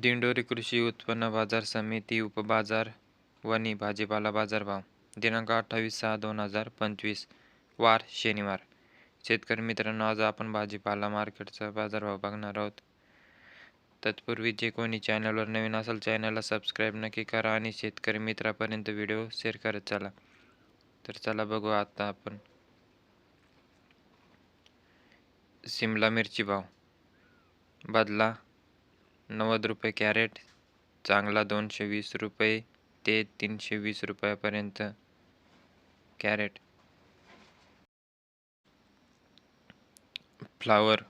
दिंडोरी कृषी उत्पन्न बाजार समिती उपबाजार वणी भाजीपाला बाजारभाव दिनांक अठ्ठावीस सहा दोन हजार पंचवीस वार शनिवार. शेतकरी मित्रांनो आज आपण भाजीपाला मार्केटचा बाजारभाव बघणार आहोत. तत्पूर्वी जे कोणी चॅनलवर नवीन असेल चॅनलला सबस्क्राईब नक्की करा आणि शेतकरी मित्रापर्यंत व्हिडिओ शेअर करत चला. तर चला बघू आता आपण. सिमला मिरची भाव. बदला नव्वद रुपये कॅरेट चांगला दोनशे वीस रुपये ते तीनशे वीस रुपयापर्यंत कॅरेट. फ्लावर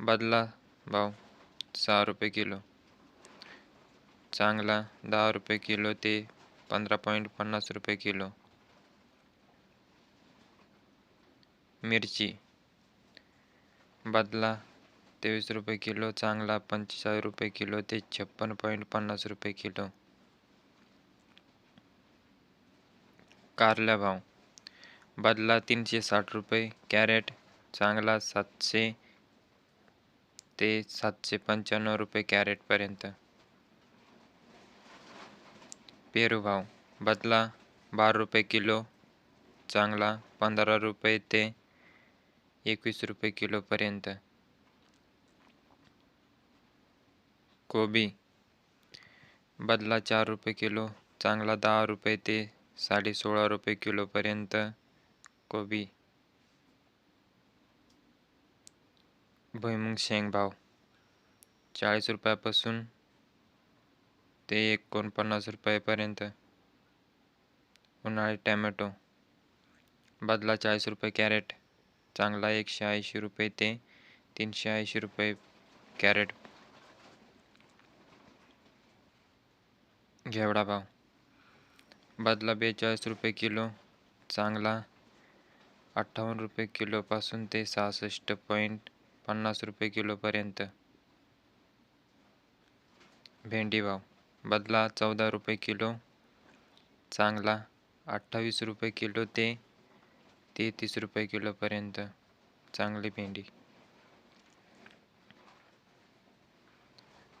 बदला भाव सहा रुपये किलो. चांगला दहा रुपये किलो ते पंधरा पॉईंट पन्नास रुपये किलो. मिरची बदला तेवीस रुपये किलो चांगला पंचेचाळीस रुपये किलो ते छप्पन पॉईंट पन्नास रुपये किलो. कारला भाव बदला तीनशे साठ रुपये कॅरेट चांगला सातशे ते सातशे पंच्याण्णव रुपये कॅरेटपर्यंत पेरू भाव बदला बारा रुपये किलो चांगला पंधरा रुपये ते एकवीस रुपये किलोपर्यंत कोबी. बदला चार रुपये किलो. चांगला दहा रुपये ते साडे सोळा रुपये किलोपर्यंत कोबी. भुईमुंग शेंग भाव चाळीस रुपयापासून ते एकोणपन्नास रुपयापर्यंत. उन्हाळी टॅमॅटो. बदला चाळीस रुपये कॅरेट. चांगला एकशे ऐंशी रुपये ते तीनशे ऐंशी रुपये कॅरेट घेवडा भाव. बदला बेचाळीस रुपये किलो चांगला अठ्ठावन्न रुपये किलोपासून ते सहासष्ट पॉईंट पन्नास रुपये किलोपर्यंत भेंडी भाव. बदला चौदा रुपये किलो चांगला अठ्ठावीस रुपये किलो ते तेहतीस रुपये किलोपर्यंत चांगली भेंडी.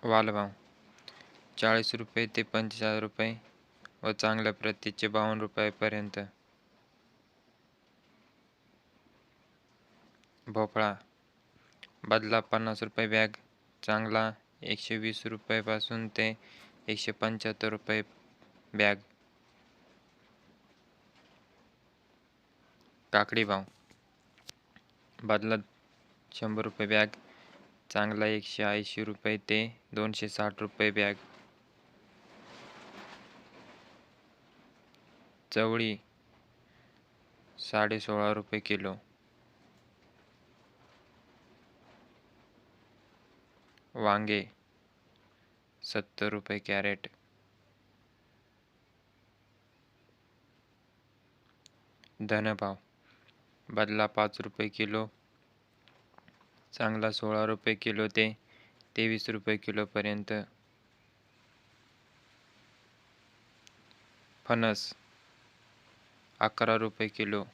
वालभाव चाळीस रुपये ते पंचेचाळीस रुपये व चांगल्या प्रतीचे बावन्न रुपयापर्यंत. भोपळा. बदला पन्नास रुपये बॅग चांगला एकशे वीस रुपयापासून ते एकशे पंच्याहत्तर रुपये बॅग. काकडी भाव. बदला शंभर रुपये बॅग चांगला एकशे ऐंशी रुपये ते दोनशे साठ रुपये बॅग. चवळी साडे सोळा रुपये किलो. वांगे सत्तर रुपये कॅरेट. धनभाव बदला पाच रुपये किलो. चांगला सोळा रुपये किलो ते तेवीस रुपये किलोपर्यंत फणस अकरा रुपये किलो.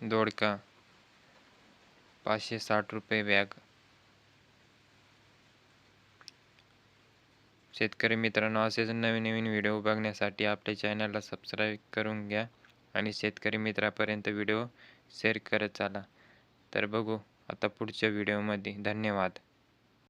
दोडका. पाचशे साठ रुपये बॅग. शेतकरी मित्रांनो असेच नवीन नवीन व्हिडिओ बघण्यासाठी आपल्या चॅनलला सबस्क्राईब करून घ्या आणि शेतकरी मित्रापर्यंत व्हिडिओ शेअर करत चाला. तर बघू आता पुढच्या व्हिडिओमध्ये. धन्यवाद.